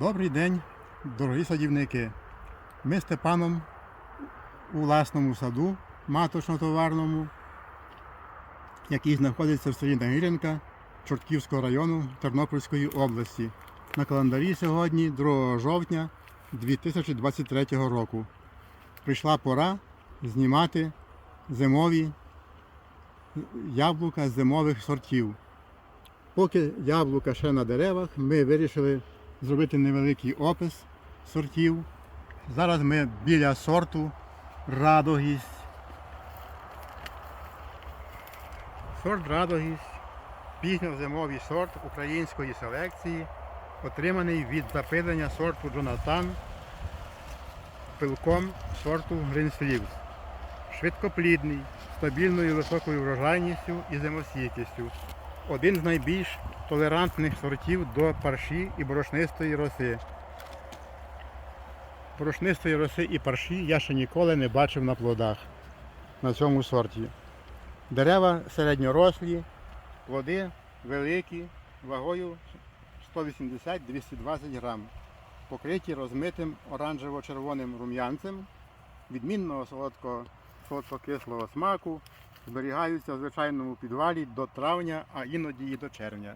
Добрий день, дорогі садівники. Ми з Степаном у власному саду маточно-товарному, який знаходиться в селі Нагірянка Чортківського району Тернопільської області. На календарі сьогодні 2 жовтня 2023 року. Прийшла пора знімати зимові яблука зимових сортів. Поки яблука ще на деревах, ми вирішили зробити невеликий опис сортів. Зараз ми біля сорту радогість. Сорт радогість пізньозимовий сорт української селекції, отриманий від запилення сорту Джонатан пилком сорту Гринслівс. Швидкоплідний, стабільною високою врожайністю і зимостійкістю. Один з найбільш толерантних сортів до парші і борошнистої роси. Борошнистої роси і парші я ще ніколи не бачив на плодах на цьому сорті. Дерева середньорослі, плоди великі, вагою 180-220 грам, покриті розмитим оранжево-червоним рум'янцем, відмінного солодкокислого смаку, зберігаються в звичайному підвалі до травня, а іноді і до червня.